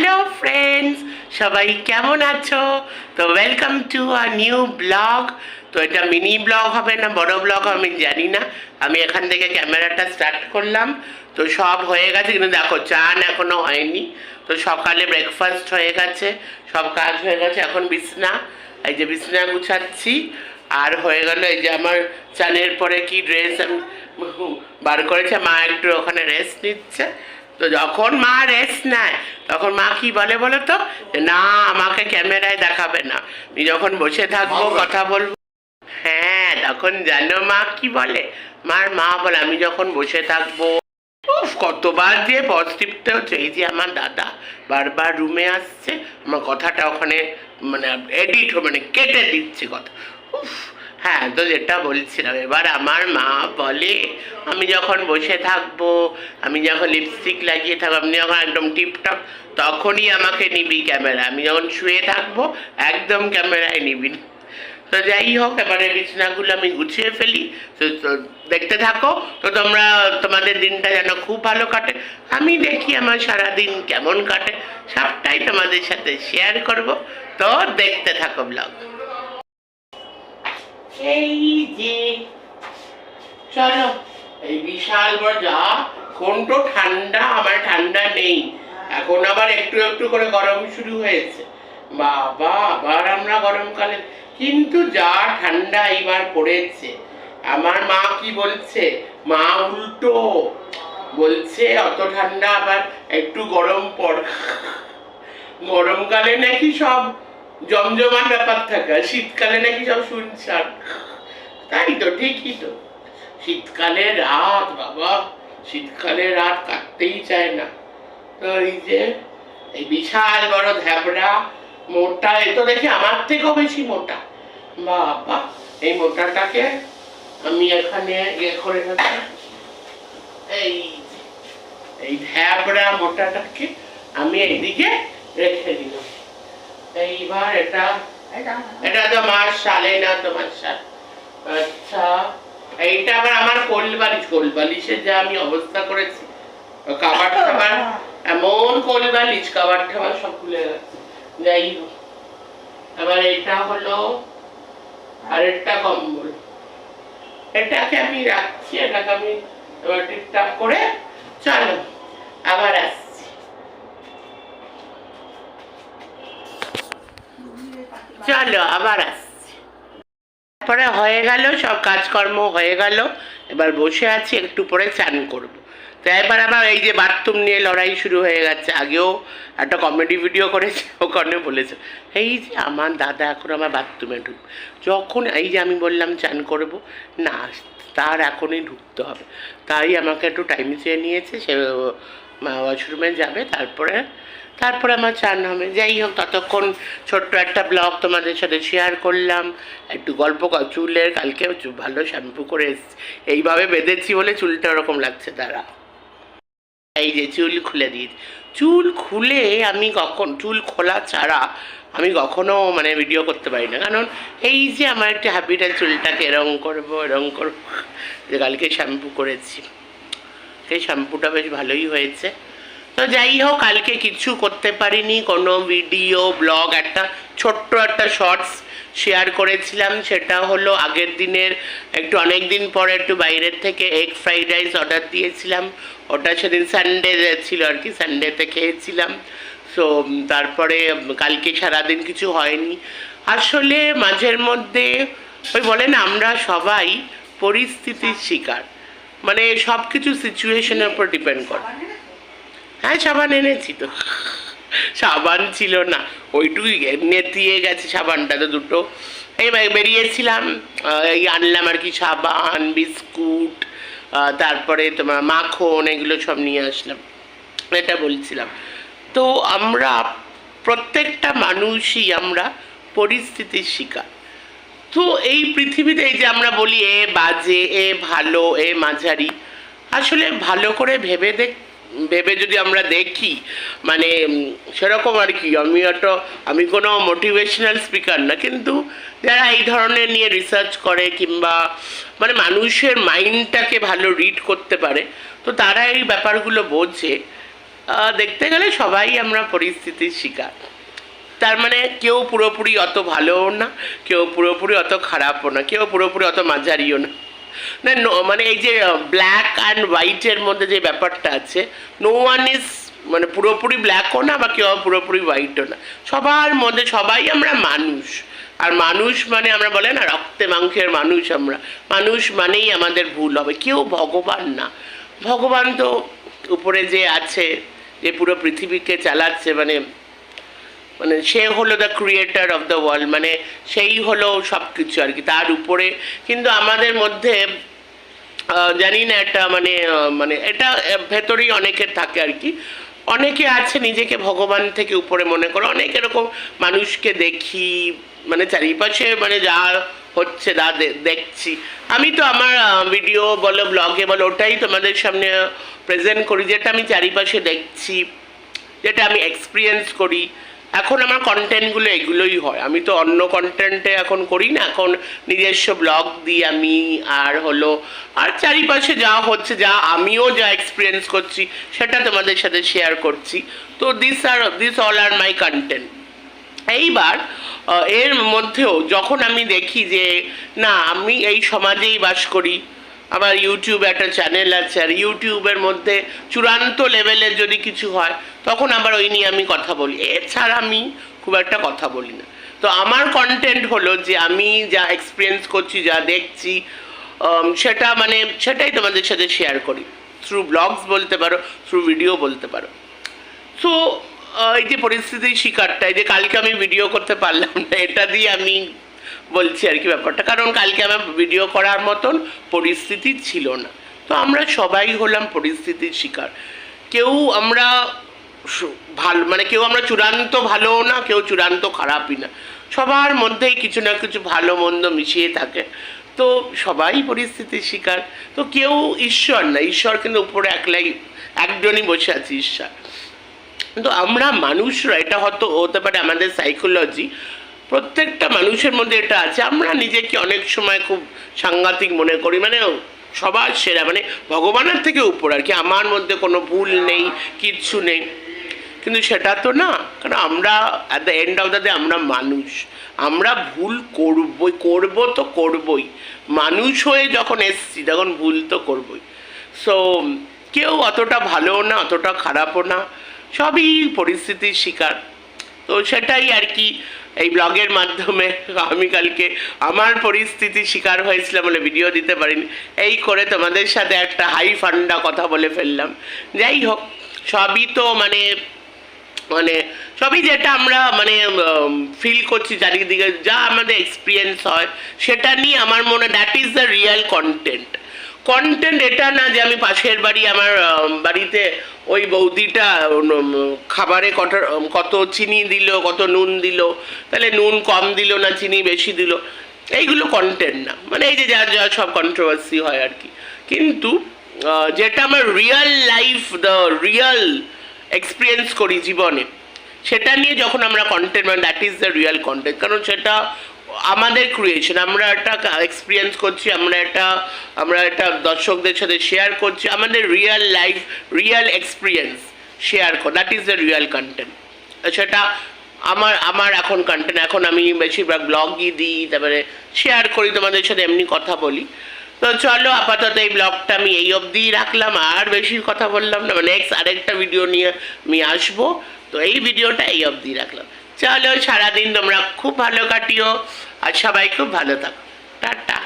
Hello friends, সবাই কেমন আছো? তো welcome to a new blog তো এটা মিনি ব্লগ হবে না, বড় ব্লগ আমি জানি না। আমি এখান থেকে ক্যামেরাটা স্টার্ট করলাম। তো সব হয়ে গেছে, কিন্তু দেখো, চান এখনও হয়নি। তো সকালে ব্রেকফাস্ট হয়ে গেছে, সব কাজ হয়ে গেছে। এখন বিছনা, এই যে বিছনা গুছাচ্ছি। আর হয়ে গেল এই যে আমার চানের পরে কি ড্রেস আমি বার করেছে, মা একটু ওখানে রেস্ট নিচ্ছে। তো যখন মা রেস্ট নেয় তখন মা কি বলে বলো তো না আমাকে ক্যামেরায় দেখাবে না। আমি যখন বসে থাকব কথা বলব। হ্যাঁ তখন জানো মা কি বলে? মার মা বলে আমি যখন বসে থাকব উফ, কতবার যে পজ টিপতে হচ্ছে এই যে আমার দাদা। বারবার রুমে আসছে আমার কথাটা ওখানে মানে এডিট মানে কেটে দিচ্ছে কথা। উফ হ্যাঁ তো যেটা বলছিলাম, এবার আমার মা বলে, আমি যখন বসে থাকব, আমি যখন লিপস্টিক লাগিয়ে থাকব আমি যখন একদম টিপটপ তখনই আমাকে নিবি ক্যামেরা আমি যখন শুয়ে থাকব, একদম ক্যামেরায় নিবি। তো যাই হোক, এবারে বিছনাগুলো আমি গুছিয়ে ফেলি। তো দেখতে থাকো, তো তোমরা, তোমাদের দিনটা যেন খুব ভালো কাটে। আমি দেখি আমার সারা দিন কেমন কাটে। সবটাই তোমাদের সাথে শেয়ার করব। তো দেখতে থাকো ব্লগ এই যে চলো এই বিশাল যা তো ঠান্ডা, আমার ঠান্ডা নেই। এখন আবার একটু একটু করে গরম শুরু হয়েছে। বাবা, আবার আমরা গরমকালে। কিন্তু যা ঠান্ডা এইবার পড়েছে। আমার মা কি বলছে? মা উল্টো বলছে, অত ঠান্ডা আবার একটু গরম পড় গরমকালে নাকি সব জমজমার ব্যাপার থাকে। শীতকালে নাকি সব শুনছান তাই তো, ঠিকই তো। শীতকালে রাত, বাবা। শীতকালে রাত কাটতেই চায় না। তো এই যে, এই বিশাল বড় ধ্যাবড়া মোটা, এ তো দেখি আমার থেকেও বেশি মোটা। বাবা, এই মোটাটাকে আমি এখানে ইয়ে করে এই এই ধ্যাবড়া মোটাটাকে আমি এইদিকে রেখে দিলাম এইবার এটা এটা। সালে না তোমার সাল আচ্ছা এইটা আবার আমার কোল বালিশ কোল বালিশের যা আমি অবস্থা করেছি। কাবার টাবার এমন কোল বালিশ কাবার টাবার সব খুলে গেছে। যাই হোক আবার এটা হলো আরেকটা কম্বল। এটাকে আমি রাখছি এটাকে আমি টিপটাপ করে চলো আবার আসছি চলো, আবার আসছি। তারপরে হয়ে গেল, সব কাজকর্ম হয়ে গেল। এবার বসে আছি, একটু পরে চান করব। তো এবার আমার এই যে বাথরুম নিয়ে লড়াই শুরু হয়ে গেছে। আগেও একটা কমেডি ভিডিও করেছে, ওখানে বলেছে, এই যে আমার দাদা এখন আমার বাথরুমে ঢুকবে যখন এই যে আমি বললাম চান করব, না, তার এখনই ঢুকতে হবে। তাই আমাকে একটু টাইম চেয়ে নিয়েছে, সে ওয়াশরুমে যাবে, তারপরে তারপরে আমার চান হবে যাই হোক, ততক্ষণ ছোট্ট একটা ব্লগ তোমাদের সাথে শেয়ার করলাম। একটু গল্প চুলের, কালকে ভালো শ্যাম্পু করে এইভাবে বেঁধেছি বলে চুলটা ওরকম লাগছে তারা এই যে চুল খুলে দিই চুল খুলে আমি কখন, চুল খোলা ছাড়া আমি কখনো মানে ভিডিও করতে পারি না। কারণ এই যে আমার একটা হ্যাবিট আছে চুলটাকে এরম করব এরম করব, যে কালকে শ্যাম্পু করেছি। সেই শ্যাম্পুটা বেশ ভালোই হয়েছে। তো যাই হোক, কালকে কিছু করতে পারিনি। কোনো ভিডিও ব্লগ একটা ছোট্ট একটা শর্টস শেয়ার করেছিলাম। সেটা হলো আগের দিনের, একটু অনেক দিন পরে একটু বাইরের থেকে এগ ফ্রাইড রাইস অর্ডার দিয়েছিলাম। ওটা সেদিন সানডে ছিল আর কি সানডেতে খেয়েছিলাম। সো তারপরে কালকে সারাদিন কিছু হয়নি। আসলে মাঝের মধ্যে, ওই বলেন আমরা সবাই পরিস্থিতির শিকার। মানে সব কিছু সিচুয়েশনের উপর ডিপেন্ড করে। হ্যাঁ সাবান এনেছি তো। সাবান ছিল না, ওইটুকুই নেতিয়ে গেছে সাবানটা তো দুটো। এই বেরিয়েছিলাম এই আনলাম আর কি সাবান, বিস্কুট তারপরে তোমার মাখন, এগুলো সব নিয়ে আসলাম। এটা বলছিলাম। তো আমরা প্রত্যেকটা মানুষই আমরা পরিস্থিতির শিকার। তো এই পৃথিবীতে এই যে আমরা বলি, এ বাজে, এ ভালো, এ মাঝারি, আসলে ভালো করে ভেবে দেখ ভেবে যদি আমরা দেখি মানে সেরকম আর কি, আমি একটা আমি কোনো মোটিভেশনাল স্পিকার না, কিন্তু যারা এই ধরনের নিয়ে রিসার্চ করে কিংবা মানে মানুষের মাইন্ডটাকে ভালো রিড করতে পারে, তো তারা এই ব্যাপারগুলো বোঝে দেখতে গেলে সবাই আমরা পরিস্থিতির শিকার। তার মানে কেউ পুরোপুরি অত ভালোও না, কেউ পুরোপুরি অত খারাপও না, কেউ পুরোপুরি অত মাঝারিও না। না মানে এই যে ব্ল্যাক অ্যান্ড হোয়াইটের মধ্যে যে ব্যাপারটা আছে নো ওয়ান ইজ মানে পুরোপুরি ব্ল্যাকও না বা কেউ পুরোপুরি হোয়াইটও না। সবার মধ্যে সবাই আমরা মানুষ। আর মানুষ মানে আমরা বলে না, রক্তে মাংসের মানুষ আমরা। মানুষ মানেই আমাদের ভুল হবে। কেউ ভগবান না। ভগবান তো উপরে যে আছে, যে পুরো পৃথিবীকে চালাচ্ছে মানে মানে সে হলো the creator of the world মানে সেই হলো সব কিছু আর কি, তার উপরে। কিন্তু আমাদের মধ্যে জানি না একটা মানে মানে এটা ভেতরেই অনেকের থাকে আর কি। অনেকে আছে নিজেকে ভগবান থেকে উপরে মনে করে, অনেক এরকম মানুষকে দেখি মানে চারিপাশে মানে যা হচ্ছে দে- দেখছি। আমি তো আমার ভিডিও বলো ব্লগে বলো, ওটাই তোমাদের সামনে প্রেজেন্ট করি, যেটা আমি চারিপাশে দেখছি, যেটা আমি এক্সপিরিয়েন্স করি। এখন আমার কন্টেন্টগুলো এগুলোই হয়। আমি তো অন্য কন্টেন্টে এখন করি না, এখন নিজস্ব ব্লগ দিই আমি, আর হলো, আর চারিপাশে যা হচ্ছে, যা আমিও যা এক্সপিরিয়েন্স করছি, সেটা তোমাদের সাথে শেয়ার করছি। তো this R this all are my content এইবার এর মধ্যেও যখন আমি দেখি যে, না, আমি এই সমাজেই বাস করি আমার ইউটিউব একটা চ্যানেল আছে, আর ইউটিউবের মধ্যে চূড়ান্ত লেভেলের যদি কিছু হয়, তখন আবার ওই নিয়ে আমি কথা বলি। এছাড়া আমি খুব একটা কথা বলি না। তো আমার কন্টেন্ট হলো যে আমি যা এক্সপিরিয়েন্স করছি, যা দেখছি সেটা মানে সেটাই তোমাদের সাথে শেয়ার করি। থ্রু ব্লগস বলতে পারো থ্রু ভিডিও বলতে পারো। সো এই যে পরিস্থিতির শিকারটা, এই যে কালকে আমি ভিডিও করতে পারলাম না, এটা দিয়ে আমি বলছি আর কি ব্যাপারটা। কারণ কালকে আমার ভিডিও করার মতন পরিস্থিতি ছিল না। তো আমরা সবাই হলাম পরিস্থিতির শিকার। কেউ আমরা ভালো মানে কেউ আমরা চূড়ান্ত ভালোও না, কেউ চূড়ান্ত খারাপই না। সবার মধ্যেই কিছু না কিছু ভালো মন্দ মিশিয়ে থাকে। তো সবাই পরিস্থিতির শিকার। তো কেউ ঈশ্বর না, ঈশ্বর কিন্তু উপরে একলাই একজনই বসে আছে ঈশ্বর। কিন্তু আমরা মানুষরা, এটা হয়তো হতে পারে আমাদের সাইকোলজি প্রত্যেকটা মানুষের মধ্যে এটা আছে। আমরা নিজেকে অনেক সময় খুব সাংঘাতিক মনে করি মানে সবার সেরা মানে ভগবানের থেকে উপর আর কি। আমার মধ্যে কোনো ভুল নেই, কিচ্ছু নেই। কিন্তু সেটা তো না, কারণ আমরা at the end of the day আমরা মানুষ। আমরা ভুল করবই, করব তো করবই। মানুষ হয়ে যখন এসছি, তখন ভুল তো করবই। সো কেউ অতটা ভালোও না, অতটা খারাপও না। সবই পরিস্থিতির শিকার। তো সেটাই আর কি এই ব্লগের মাধ্যমে আমি কালকে আমার পরিস্থিতির শিকার হয়েছিলাম বলে ভিডিও দিতে পারিনি। এই করে তোমাদের সাথে একটা হাই ফান্ডা কথা বলে ফেললাম। যাই হোক, সবই তো মানে মানে সবই যেটা আমরা মানে ফিল করছি চারিদিকে, যা আমাদের এক্সপিরিয়েন্স হয়, সেটা নিয়ে আমার মনে that is the real content content এটা না যে আমি পাশের বাড়ি, আমার বাড়িতে ওই বৌদিটা খাবারে কত কত চিনি দিল, কত নুন দিল। তাহলে নুন কম দিল না, চিনি বেশি দিল? এইগুলো কন্টেন্ট না। মানে এই যে যা যা সব কন্ট্রোভার্সি হয় আর কি। কিন্তু যেটা আমার real life the real experience করি জীবনে, সেটা নিয়ে যখন আমরা কন্টেন্ট মানে that is the real content কারণ সেটা আমাদের ক্রিয়েশন আমরা একটা এক্সপিরিয়েন্স করছি, আমরা একটা আমরা একটা দর্শকদের সাথে শেয়ার করছি, আমাদের real life real experience share কর that is the real content সেটা আমার আমার এখন কন্টেন্ট এখন আমি বেশিরভাগ ব্লগই দিই, তারপরে শেয়ার করি, তোমাদের সাথে এমনি কথা বলি। তো চলো, আপাতত এই ব্লগটা আমি এই অবধি রাখলাম, আর বেশি কথা বললাম না নেক্সট আরেকটা ভিডিও নিয়ে আমি আসব। তো এই ভিডিওটা এই অবধি রাখলাম। চলো সারাদিন তোমরা খুব ভালো কাটিও আর সবাই খুব ভালো থাকো। টাটা।